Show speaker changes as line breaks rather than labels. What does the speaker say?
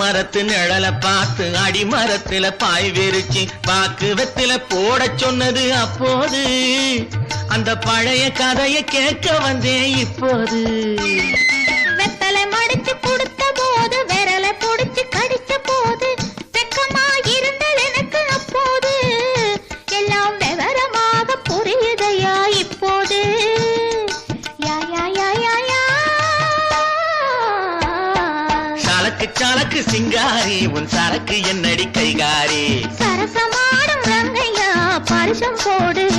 மரத்து நிழல பார்த்து அடிமரத்துல பாய் விரிச்சு பாக்குவத்துல போட சொன்னது அப்போது. அந்த பழைய கதையை கேட்க வந்தேன் இப்போது.
சரக்கு
சாலக்கு சிங்காரி உன் சரக்கு என்னடி கைகாரி?
சரசமாடும் ரங்கையா பரிசம் போடு.